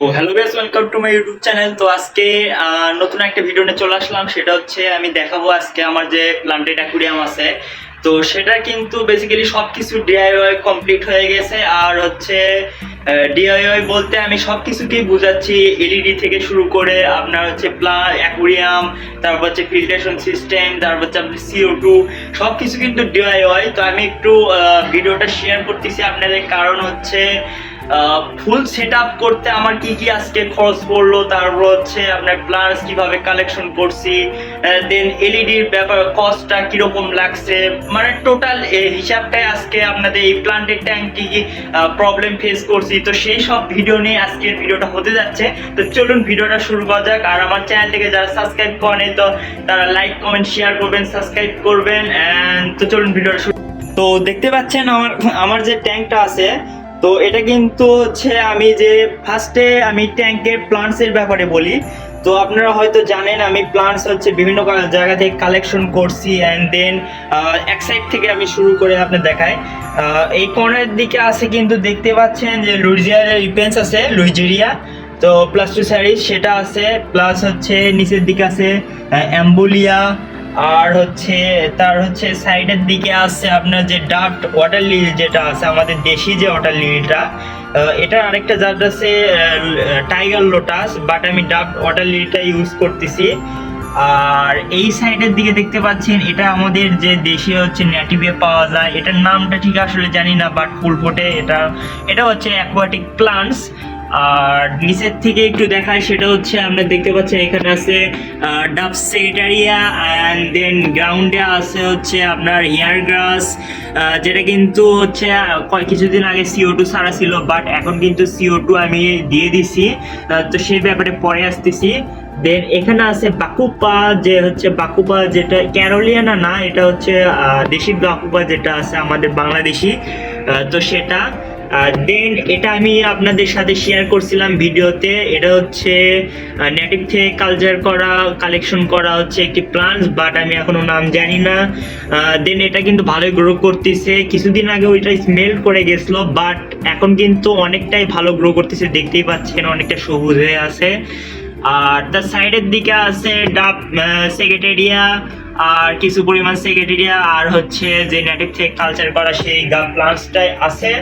O hello base welcome to my YouTube channel তো আজকে নতুন একটা ভিডিও নিয়ে চলে আসলাম। সেটা হচ্ছে, আমি দেখাবো আজকে আমার যে প্লান্টেড অ্যাকুরিয়াম আছে। তো সেটা কিন্তু বেসিক্যালি সব কিছু ডিআইওয়াই কমপ্লিট হয়ে গেছে। আর হচ্ছে ডিআইওয়াই বলতে আমি সব কিছুকেই বুঝাচ্ছি এলইডি থেকে শুরু করে আপনার হচ্ছে প্লা অ্যাকুরিয়াম তারপর হচ্ছে ফিল্ট্রেশন সিস্টেম তারপর হচ্ছে আপনার সিও টু সব কিছু কিন্তু ডিআইওয়াই তো আমি একটু ভিডিওটা শেয়ার করতেছি আপনাদের। কারণ হচ্ছে ফুল সেট করতে আমার কি কি আজকে খরচ পড়ল, তারপর হচ্ছে আপনার প্লাস কীভাবে কালেকশন করছি দেন এলইডির ব্যাপার কস্টটা কীরকম লাগছে মানে টোটাল হিসাবটাই আজকে আপনাদের এই প্লান্টের ট্যাঙ্ক কি কি প্রবলেম ফেস করছি। তো সেই সব ভিডিও নিয়ে আজকের ভিডিওটা হতে যাচ্ছে। তো চলুন ভিডিওটা শুরু করা যাক। আর আমার চ্যানেলটিকে যারা সাবস্ক্রাইব করেনি তো তারা লাইক কমেন্ট শেয়ার করবেন সাবস্ক্রাইব করবেন অ্যান্ড তো চলুন ভিডিওটা শুরু তো দেখতে পাচ্ছেন আমার আমার যে ট্যাঙ্কটা আছে তো এটা কিন্তু হচ্ছে আমি যে ফার্স্টে আমি ট্যাঙ্কের প্লান্টসের ব্যাপারে বলি। তো আপনারা হয়তো জানেন আমি প্লান্টস হচ্ছে বিভিন্ন জায়গা থেকে কালেকশন করছি অ্যান্ড দেন এক সাইড থেকে আমি শুরু করে আপনি দেখাই। এই কর্নারের দিকে আছে কিন্তু দেখতে পাচ্ছেন যে লুইজিয়ার রিপেন্স আছে, লুইজেরিয়া। তো প্লাস টু স্যারিজ সেটা আছে প্লাস হচ্ছে নিচের দিকে আছে অ্যাম্বুলিয়া আর হচ্ছে, তার হচ্ছে সাইডের দিকে আছে আপনার যে ডাক্ট ওয়াটার লিলি যেটা আছে, আমাদের দেশি যে ওয়াটার লিলিটা এটার আরেকটা জাত আছে টাইগার লোটাস বাট আমি ডাক্ট ওয়াটার লিলিটা ইউজ করতেছি। আর এই সাইডের দিকে দেখতে পাচ্ছেন, এটা আমাদের যে দেশীয় হচ্ছে নেটিভে পাওয়া যায়, এটার নামটা ঠিক আসলে জানি না বাট ফুল ফোটে এটা। এটা হচ্ছে অ্যাকোয়াটিক প্লান্টস আর নিচের থেকে একটু দেখায় সেটা হচ্ছে আমরা দেখতে পাচ্ছি এখানে আছে ডাব সেক্রেটারিয়া অ্যান্ড দেন গ্রাউন্ডে আছে হচ্ছে আপনার হেয়ার গ্রাস যেটা কিন্তু হচ্ছে কিছুদিন আগে সিও টু সারা ছিল বাট এখন কিন্তু সিও টু আমি দিয়ে দিছি। তো সেই ব্যাপারে পরে আসতেছি। দেন এখানে আছে বাকুপা, যে হচ্ছে বাকুপা যেটা ক্যারোলিয়ানা না, এটা হচ্ছে দেশি বাকুপা যেটা আছে আমাদের বাংলাদেশি তো সেটা। দেন এটা আমি আপনাদের সাথে শেয়ার করছিলাম ভিডিওতে। এটা হচ্ছে নেটিভ থেকে কালচার করা কালেকশন করা হচ্ছে একটি প্লান্টস বাট আমি এখনও নাম জানি না। দেন এটা কিন্তু ভালোই গ্রো করতেছে। কিছুদিন আগে ওইটা স্মেল করে গেছিল বাট এখন কিন্তু অনেকটাই ভালো গ্রো করতেছে। দেখতেই পাচ্ছেন, অনেকটা সবুজ হয়ে আছে। আর তার সাইডের দিকে আছে ডাব সেক্রেটারিয়া আর কিছু পরিমাণ সেক্রেটারিয়া আর হচ্ছে যে নেটিভ থেকে কালচার করা সেই গাব প্লান্টসটাই আছে।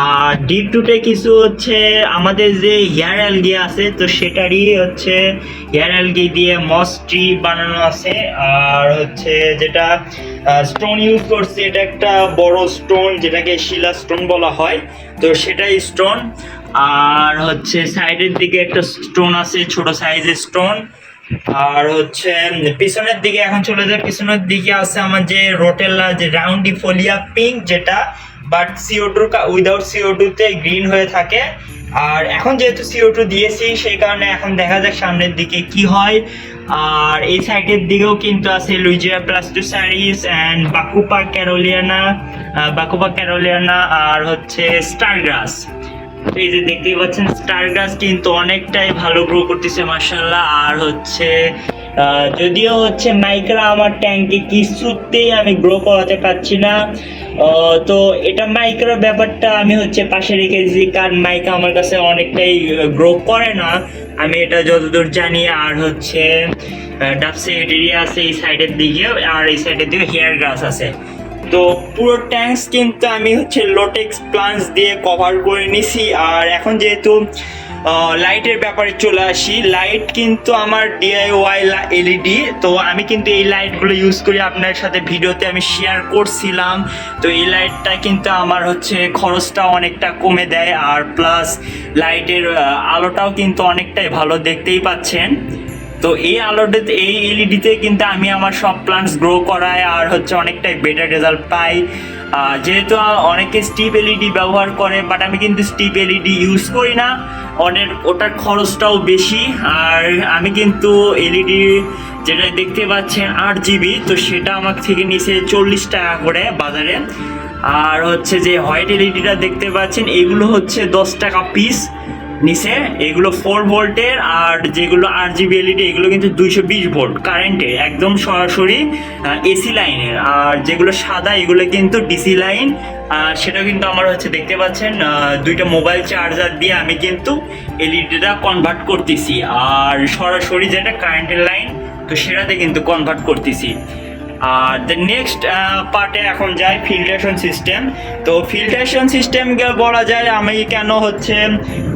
আর ডিপ টুটে কিছু হচ্ছে আমাদের যে হেয়ার অ্যালগি আছে, তো সেটারই হচ্ছে হেয়ার অ্যালগি দিয়ে মস ট্রি বানানো আছে। আর হচ্ছে যেটা স্টোন ইউজ করছে, এটা একটা বড় স্টোন যেটাকে শিলা স্টোন বলা হয়। তো সেটাই স্টোন আর হচ্ছে সাইডের দিকে একটা স্টোন আছে, ছোট সাইজের স্টোন আর হচ্ছে পিছনের দিকে, এখন চলে যায় পিছনের দিকে আছে আমার যে রোটেলা যে রাউন্ডিফোলিয়া পিঙ্ক যেটা but CO two without CO টুতে গ্রিন হয়ে থাকে। আর এখন যেহেতু সিও টু দিয়েছি, সেই কারণে এখন দেখা যাক সামনের দিকে কি হয়। আর এই সাইডের দিকেও কিন্তু আছে ludwigia, plus two স্যারিস and bacopa caroliniana bacopa caroliniana আর হচ্ছে স্টারগ্রাস। তো এই যে দেখতেই পাচ্ছেন স্টার গাছ কিন্তু অনেকটাই ভালো গ্রো করতেছে মার্শাল্লাহ আর হচ্ছে যদিও হচ্ছে মাইক্রা আমার ট্যাঙ্কে কিছুতেই আমি গ্রো করাতে পারছি না। তো এটা মাইক্রা ব্যাপারটা আমি হচ্ছে পাশে রেখেছি কারণ মাইকা আমার কাছে অনেকটাই গ্রো করে না। আমি এটা যতদূর জানি, আর হচ্ছে ডাবসে এরিয়া আছে এই সাইডের দিকে, আর এই সাইডের দিকে হেয়ার গ্রাস আছে। তো পুরো ট্যাঙ্কস কিন্তু আমি হচ্ছে লোটেক্স প্লান্টস দিয়ে কভার করে নিছি, আর এখন যেহেতু লাইটের ব্যাপারে চলে আসি। লাইট কিন্তু আমার ডিআইওয়াই এলইডি তো আমি কিন্তু এই লাইটগুলো ইউজ করি। আপনার সাথে ভিডিওতে আমি শেয়ার করছিলাম। তো এই লাইটটা কিন্তু আমার হচ্ছে খরচটা অনেকটা কমে দেয়। আর প্লাস লাইটের আলোটাও কিন্তু অনেকটাই ভালো দেখতেই পাচ্ছেন। তো এই আলোটাতে এই এলইডিতে কিন্তু আমি আমার সব প্লান্টস গ্রো করাই আর হচ্ছে অনেকটাই বেটার রেজাল্ট পাই। যেহেতু অনেকে স্টিপ এলইডি ব্যবহার করে বাট আমি কিন্তু স্টিপ এলইডি ইউজ করি না। অনেক, ওটার খরচটাও বেশি। আর আমি কিন্তু এলইডি যেটা দেখতে পাচ্ছেন আট জিবি তো সেটা আমার থেকে নিচে চল্লিশ টাকা করে বাজারে। আর হচ্ছে যে হোয়াইট এলইডিটা দেখতে পাচ্ছেন, এগুলো হচ্ছে দশ টাকা পিস নিচে এগুলো ফোর ভোল্টের আর যেগুলো আর জিবি এলইডি এগুলো কিন্তু দুইশো বিশ ভোল্ট কারেন্টে একদম সরাসরি এসি লাইনের আর যেগুলো সাদা, এগুলো কিন্তু ডিসি লাইন আর সেটা কিন্তু আমার হচ্ছে দেখতে পাচ্ছেন দুইটা মোবাইল চার্জার দিয়ে আমি কিন্তু এলইডিটা কনভার্ট করতেছি। আর সরাসরি যেটা কারেন্টের লাইন তো সেটাতে কিন্তু কনভার্ট করতেছি। আর দ্য নেক্সট পার্টে এখন যাই ফিল্ট্রেশন সিস্টেম তো ফিল্ট্রেশন সিস্টেমকে বলা যায়, আমি কেন হচ্ছে,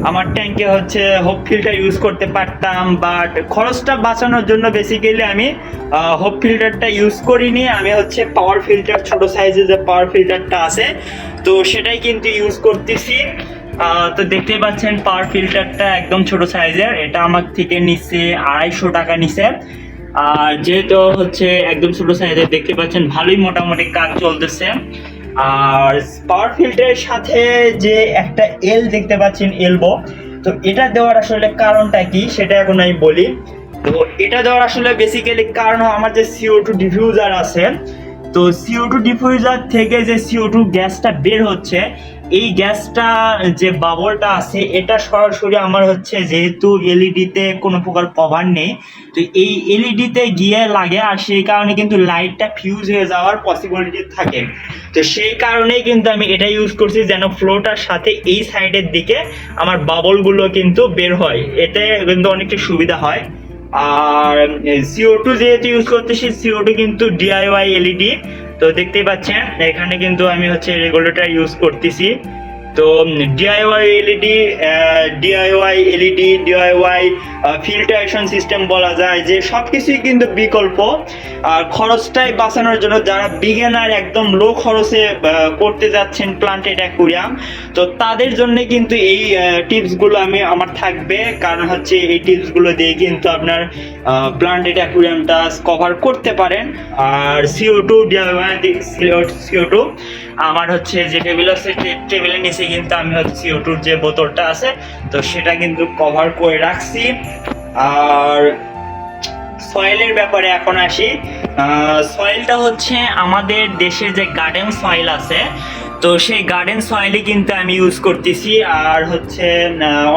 আমার ট্যাঙ্কে হচ্ছে হোপ ফিল্টার ইউজ করতে পারতাম বাট খরচটা বাঁচানোর জন্য বেসিক্যালি আমি হোপ ফিল্টারটা ইউজ করিনি। আমি হচ্ছে পাওয়ার ফিল্টার ছোট সাইজের যে পাওয়ার ফিল্টারটা আছে, তো সেটাই কিন্তু ইউজ করতেছি। তো দেখতেই পাচ্ছেন পাওয়ার ফিল্টারটা একদম ছোট সাইজের এটা আমার থেকে নিচ্ছে, আড়াইশো টাকা নিচ্ছে। আর যেহেতু হচ্ছে একদম ছোট সাইজের, দেখতে পাচ্ছেন ভালোই মোটামুটি কাজ চলতেছে। আর পাওয়ার ফিল্টারের সাথে যে একটা এল দেখতে পাচ্ছেন এলবো তো এটা দেওয়ার আসলে কারণটা কি সেটা এখন আমি বলি। তো এটা দেওয়ার আসলে বেসিক্যালি কারণ আমার যে সিও টু ডিফিউজার আছে, তো সিও টু ডিফিউজার থেকে যে সিও টু গ্যাসটা বের হচ্ছে এই গ্যাসটা, যে বাবলটা আছে, এটা সরাসরি আমার হচ্ছে যেহেতু এলইডিতে কোনো প্রকার কভার নেই, তো এই এলইডিতে গিয়ে লাগে আর সেই কারণে কিন্তু লাইটটা ফিউজ হয়ে যাওয়ার পসিবিলিটি থাকে। তো সেই কারণেই কিন্তু আমি এটা ইউজ করছি যেন ফ্লোটার সাথে এই সাইডের দিকে আমার বাবলগুলো কিন্তু বের হয়। এতে কিন্তু অনেকটা সুবিধা হয়। আর সিও টু যেহেতু ইউজ করতেছি সিও টু কিন্তু ডিআইওয়াই এলইডি তো দেখতেই পাচ্ছেন এখানে কিন্তু আমি হচ্ছে রেগুলেটর ইউজ করতেছি। তো DIY LED DIY LED DIY filtration system বলা যায় যে সব কিছুই কিন্তু বিকল্প। আর খরচটাই বাঁচানোর জন্য যারা বিগিনার একদম লো খরচে করতে যাচ্ছেন প্লান্টেড অ্যাকুরিয়াম তো তাদের জন্য কিন্তু এই টিপসগুলো আমি, আমার থাকবে। কারণ হচ্ছে এই টিপসগুলো দিয়ে কিন্তু আপনার প্লান্টেড অ্যাকুরিয়ামটা কভার করতে পারেন। আর CO two DIY CO two আমার হচ্ছে যে টেবিল আছে টেবিলের নিচে কিন্তু আমি হচ্ছে ইউটিউব যে বোতলটা আছে, তো সেটা কিন্তু কভার করে রাখছি। আর সয়েলের ব্যাপারে এখন আসি। সয়েলটা হচ্ছে আমাদের দেশের যে গার্ডেন সয়েল আছে তো সেই গার্ডেন সয়েলই কিন্তু আমি ইউজ করতেছি আর হচ্ছে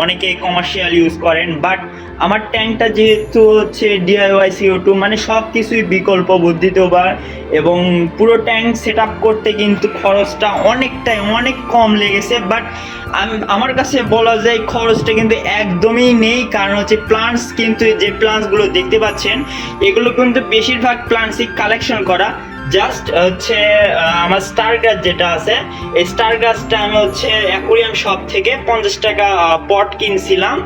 অনেকে কমার্শিয়াল ইউজ করেন বাট আমার ট্যাঙ্কটা যেহেতু হচ্ছে ডিআইওয়াই সিও টু মানে সব কিছুই বিকল্প বুদ্ধিতে বা এবং পুরো ট্যাঙ্ক সেট আপ করতে কিন্তু খরচটা অনেকটাই, অনেক কম লেগেছে বাট আমার কাছে বলা যায় খরচটা কিন্তু একদমই নেই, কারণ হচ্ছে প্লান্টস কিন্তু যে প্লান্টসগুলো দেখতে পাচ্ছেন, এগুলো কিন্তু বেশিরভাগ প্লান্টসই কালেকশন করা। জাস্ট হচ্ছে আমার স্টার গাছ যেটা আছে, এই স্টার গাছটা আমি হচ্ছে অ্যাকোরিয়াম শপ থেকে পঞ্চাশ টাকা পট কিনছিলাম।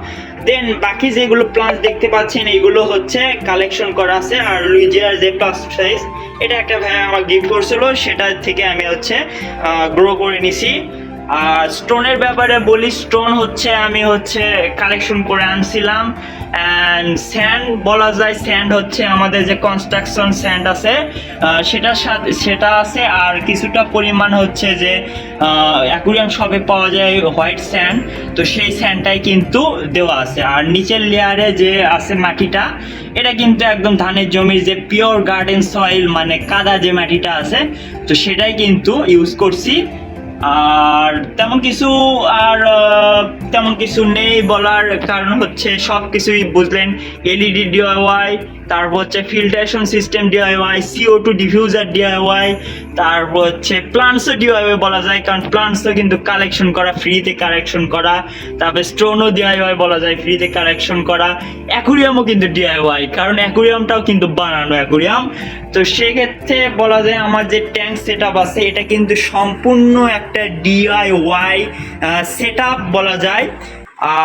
দেন বাকি যেগুলো প্লান্ট দেখতে পাচ্ছেন, এগুলো হচ্ছে কালেকশন করা আছে। আর লুইজিয়ার যে প্লাস সাইজ এটা একটা ভাই আমার গিফট করছিল, সেটা থেকে আমি হচ্ছে গ্রো করে নিছি। আর স্টোনের ব্যাপারে বলি স্টোন হচ্ছে আমি হচ্ছে কালেকশন করে আনছিলাম। অ্যান্ড স্যান্ড বলা যায় স্যান্ড হচ্ছে আমাদের যে কনস্ট্রাকশন স্যান্ড আছে সেটার সাথে, সেটা আছে আর কিছুটা পরিমাণ হচ্ছে যে অ্যাকুরিয়াম শপে পাওয়া যায় হোয়াইট স্যান্ড তো সেই স্যান্ডটাই কিন্তু দেওয়া আছে। আর নিচের লেয়ারে যে আছে মাটিটা, এটা কিন্তু একদম ধানের জমির যে পিওর গার্ডেন সয়েল মানে কাদা যে মাটিটা আছে, তো সেটাই কিন্তু ইউজ করছি। আর তেমন কিছু আর তেমন কিছু নেই বলার কারণ হচ্ছে সব কিছুই বুঝলেন এলইডি ডিআইওয়াই তারপর হচ্ছে filtration system DIY CO two diffuser DIY তারপর হচ্ছে প্লান্টসও ডিআইওয়াই বলা যায়, কারণ প্লান্টসও কিন্তু কালেকশন করা ফ্রিতে কালেকশন করা, তারপর স্টোনও ডিআইওয়াই বলা যায় ফ্রিতে কালেকশন করা অ্যাকুরিয়ামও কিন্তু ডিআইওয়াই কারণ অ্যাকুরিয়ামটাও কিন্তু বানানো অ্যাকুরিয়াম তো সেক্ষেত্রে বলা যায় আমার যে ট্যাঙ্ক সেট আছে, এটা কিন্তু সম্পূর্ণ একটা ডিআইওয়াই সেট বলা যায়।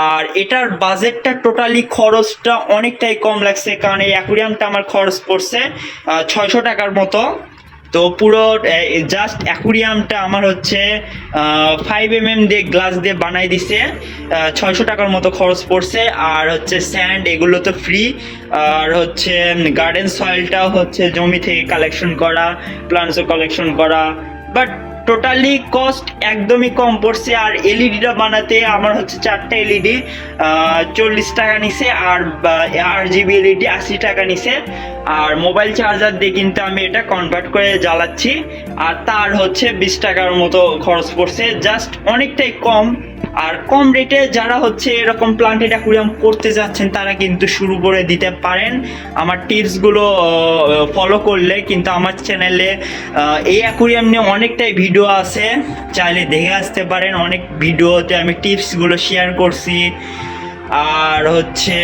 আর এটার বাজেটটা টোটালি খরচটা অনেকটাই কম লাগছে, কারণ এই অ্যাকুরিয়ামটা আমার খরচ পড়ছে ছয়শো টাকার মতো। তো পুরো জাস্ট অ্যাকুরিয়ামটা আমার হচ্ছে ফাইভ এম এম দিয়ে গ্লাস দিয়ে বানাই দিছে ছয়শো টাকার মতো খরচ পড়ছে। আর হচ্ছে স্যান্ড এগুলো তো ফ্রি আর হচ্ছে গার্ডেন সয়েলটাও হচ্ছে জমি থেকে কালেকশন করা প্লান্টসও কালেকশন করা। বাট টোটালি কস্ট একদমই কম পড়ছে, আর এলইডিটা বানাতে আমার হচ্ছে চারটা এলইডি চল্লিশ টাকা নিছে, আর আর জিবি এলইডি আশি টাকা নিছে। আর মোবাইল চার্জার দিয়ে কিন্তু আমি এটা কনভার্ট করে জ্বালাচ্ছি, আর তার হচ্ছে বিশ টাকার মতো খরচ পড়ছে। জাস্ট অনেকটাই কম আর কম রেটে যারা হচ্ছে এরকম প্লান্টেড অ্যাকুরিয়াম করতে যাচ্ছেন, তারা কিন্তু শুরু করে দিতে পারেন। আমার টিপসগুলো ফলো করলে কিন্তু আমার চ্যানেলে এই অ্যাকুরিয়াম নিয়ে অনেকটাই ভিডিও আছে। চাইলে দেখে আসতে পারেন, অনেক ভিডিওতে আমি টিপসগুলো শেয়ার করছি। আর হচ্ছে,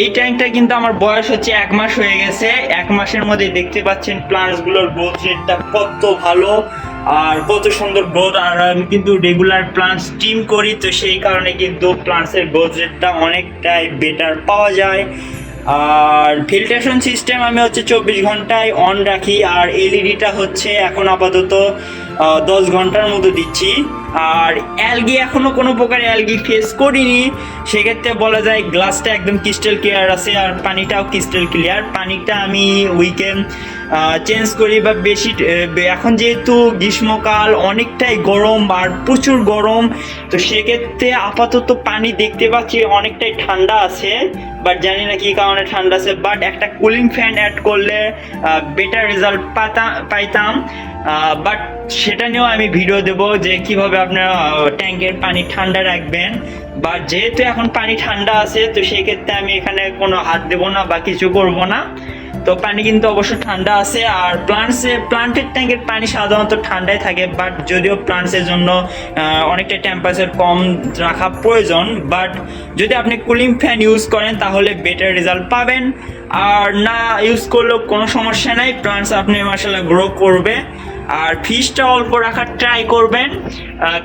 এই ট্যাঙ্কটা কিন্তু আমার বয়স হচ্ছে এক মাস হয়ে গেছে। এক মাসের মধ্যে দেখতে পাচ্ছেন প্লান্টসগুলোর গ্রোথ রেটটা কত ভালো আর কত সুন্দর গ্রোথ আর আমি কিন্তু রেগুলার প্লান্টস স্টিম করি, তো সেই কারণে কিন্তু প্লান্টসের গ্রোথ রেটটা অনেকটাই বেটার পাওয়া যায়। আর ফিল্ট্রেশন সিস্টেম আমি হচ্ছে চব্বিশ ঘন্টায় অন রাখি। আর এলইডিটা হচ্ছে এখন আপাতত দশ ঘণ্টার মতো দিচ্ছি। আর অ্যালগি এখনও কোনো প্রকার অ্যালগি ফেস করিনি। সেক্ষেত্রে বলা যায় গ্লাসটা একদম ক্রিস্টাল ক্লিয়ার আছে আর পানিটাও ক্রিস্টাল ক্লিয়ার পানিটা আমি উইকেন্ড চেঞ্জ করি বা বেশি এখন যেহেতু গ্রীষ্মকাল অনেকটাই গরম আর প্রচুর গরম, তো সেক্ষেত্রে আপাতত পানি দেখতে পাচ্ছি অনেকটাই ঠান্ডা আছে বাট জানি না কি কারণে ঠান্ডা আছে বাট একটা কুলিং ফ্যান অ্যাড করলে বেটার রেজাল্ট পাতাম পাইতাম। বাট সেটা নিয়েও আমি ভিডিও দেব যে কীভাবে আপনারা ট্যাঙ্কের পানি ঠান্ডা রাখবেন। বাট যেহেতু এখন পানি ঠান্ডা আছে, তো সেই ক্ষেত্রে আমি এখানে কোনো হাত দেবো না বা কিছু করব না। তো পানি কিন্তু অবশ্য ঠান্ডা আছে, আর প্লান্টসে প্লান্টের ট্যাঙ্কের পানি সাধারণত ঠান্ডায় থাকে বাট যদিও প্লান্টসের জন্য অনেকটা টেম্পারেচার কম রাখা প্রয়োজন। বাট যদি আপনি কুলিং ফ্যান ইউজ করেন, তাহলে বেটার রেজাল্ট পাবেন। আর না ইউজ করলেও কোনো সমস্যা নাই প্লান্টস আপনি মাসাল্লাহ গ্রো করবে। আর ফিশটা অল্প রাখার ট্রাই করবেন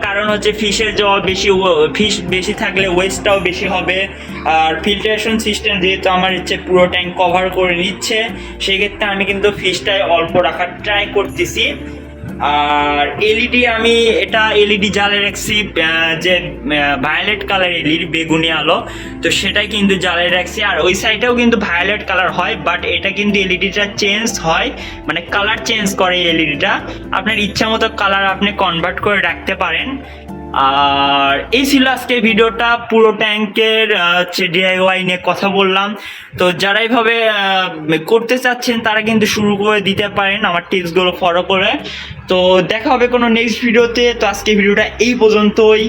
কারণ হচ্ছে ফিশের জল বেশি ফিশ বেশি থাকলে ওয়েস্টটাও বেশি হবে। আর ফিল্টারেশন সিস্টেম যেহেতু আমার হচ্ছে পুরো ট্যাঙ্ক কভার করে নিচ্ছে, সেক্ষেত্রে আমি কিন্তু ফিশটাই অল্প রাখার ট্রাই করতেছি। আর এলইডি আমি এটা এলইডি জালে রাখছি আহ, যে ভায়োলেট কালার এলইডি বেগুনি আলো তো সেটাই কিন্তু জালে রাখছি। আর ওই সাইডেও কিন্তু ভায়োলেট কালার হয় বাট এটা কিন্তু এলইডিটা চেঞ্জ হয় মানে কালার চেঞ্জ করে এলইডিটা আপনার ইচ্ছা মতো কালার আপনি কনভার্ট করে রাখতে পারেন। আর এই ছিল আজকে ভিডিওটা। পুরো ট্যাঙ্কের হচ্ছে ডিআইওয়াই নিয়ে কথা বললাম। তো যারা এইভাবে করতে চাচ্ছেন, তারা কিন্তু শুরু করে দিতে পারেন আমার টিপসগুলো ফলো করে। তো দেখা হবে কোনো নেক্সট ভিডিওতে তো আজকে ভিডিওটা এই পর্যন্তই।